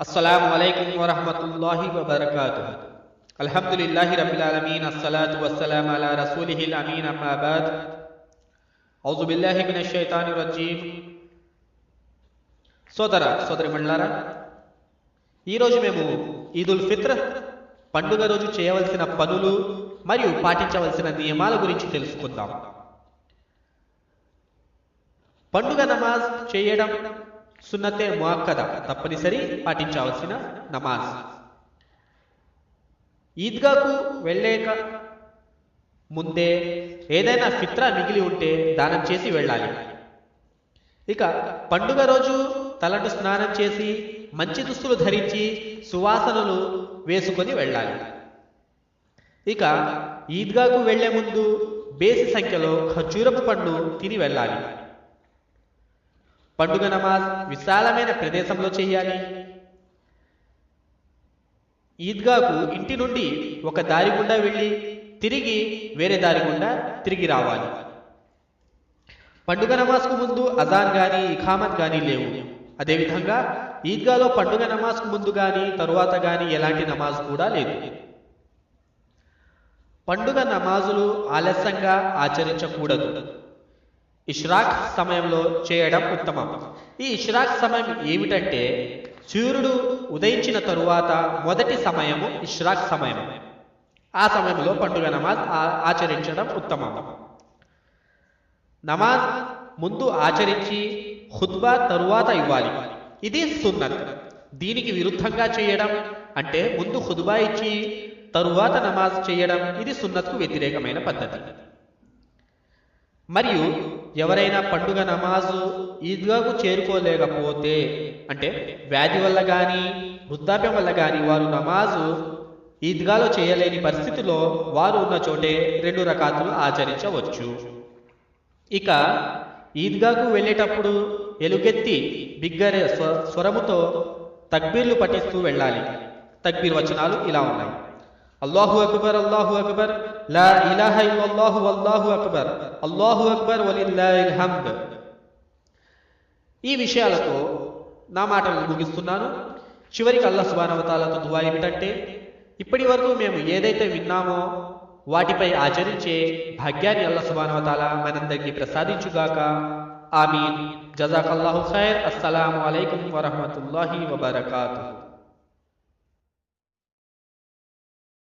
అస్సలం అయికం వరహమతుల్లాహి వబర్కాతు అల్హమ్దుల్లాహి రబిలాలమీన్ అస్సలాతు వస్సలాం అలా రసూలిహిల్ అమీన్ అమ్మాబాద్ ఔజుబిల్లాహి మిన షైతాని రజీమ్ సోదర సోదరి మండలారా ఈరోజు మేము ఈదుల్ ఫిత్ర్ పండుగ రోజు చేయవలసిన పనులు మరియు పాటించవలసిన నియమాల గురించి తెలుసుకుందాం. పండుగ నమాజ్ చేయడం సున్నతే ముక్కద తప్పనిసరి పాటించవలసిన నమాజ్. ఈద్గాకు వెళ్ళేక ముందే ఏదైనా ఫిత్రా మిగిలి ఉంటే దానం చేసి వెళ్ళాలి. ఇక పండుగ రోజు తలను స్నానం చేసి మంచి దుస్తులు ధరించి సువాసనలు వేసుకొని వెళ్ళాలి. ఇక ఈద్గాకు వెళ్ళే ముందు బేసి సంఖ్యలో ఖర్జూరపు పండు తిని వెళ్ళాలి. పండుగ నమాజ్ విశాలమైన ప్రదేశంలో చేయాలి. ఈద్గాకు ఇంటి నుండి ఒక దారి గుండా వెళ్ళి తిరిగి వేరే దారి గుండా తిరిగి రావాలి. పండుగ నమాజ్కు ముందు అజాన్ కానీ ఇఖామత్ కానీ లేవు. అదేవిధంగా ఈద్గాలో పండుగ నమాజ్కు ముందు కానీ తరువాత కానీ ఎలాంటి నమాజ్ కూడా లేదు. పండుగ నమాజులు ఆలస్యంగా ఆచరించకూడదు. ఇష్రాక్ సమయంలో చేయడం ఉత్తమం. ఈ ఇష్రాక్ సమయం ఏమిటంటే సూర్యుడు ఉదయించిన తరువాత మొదటి సమయము ఇష్రాక్ సమయం. ఆ సమయంలో పండుగ నమాజ్ ఆ- ఆచరించడం ఉత్తమం. నమాజ్ ముందు ఆచరించి హుద్బా తరువాత ఇవ్వాలి. ఇది సున్నత్. దీనికి విరుద్ధంగా చేయడం అంటే ముందు హుద్బా ఇచ్చి తరువాత నమాజ్ చేయడం ఇది సున్నత్కు వ్యతిరేకమైన పద్ధతి. మరియు ఎవరైనా పండుగ నమాజు ఈద్గాకు చేరుకోలేకపోతే అంటే వ్యాధి వల్ల కానీ వృద్ధాప్యం వల్ల కానీ వారు నమాజు ఈద్గాలో చేయలేని పరిస్థితిలో వారు ఉన్న చోటే రెండు రకాతులు ఆచరించవచ్చు. ఇక ఈద్గాకు వెళ్ళేటప్పుడు ఎలుగెత్తి బిగ్గరే స్వరముతో తక్బీర్లు పఠిస్తూ వెళ్ళాలి. తక్బీర్ వచనాలు ఇలా ఉన్నాయి. అల్లాహు అక్బర్ అల్లాహు అక్బర్ లా ఇలాహ ఇల్లల్లాహు వల్లాహు అక్బర్ అల్లాహు అక్బర్ వలిల్లాహిల్ హమ్ద్ ఈ విషయాలతో నా మాటలను ముగిస్తున్నాను. చివరికి అల్లా సుబ్హానహు వ దువా ఏమిటంటే ఇప్పటి వరకు మేము ఏదైతే విన్నామో వాటిపై ఆచరించే భాగ్యాన్ని అల్లా సుబ్హానహు వ మనందరికీ ప్రసాదించుగాక. ఆమీన్. జజాకల్లాహు ఖైర్. అస్సలాము అలైకుం వరహ్మతుల్లాహి వబర్కాతు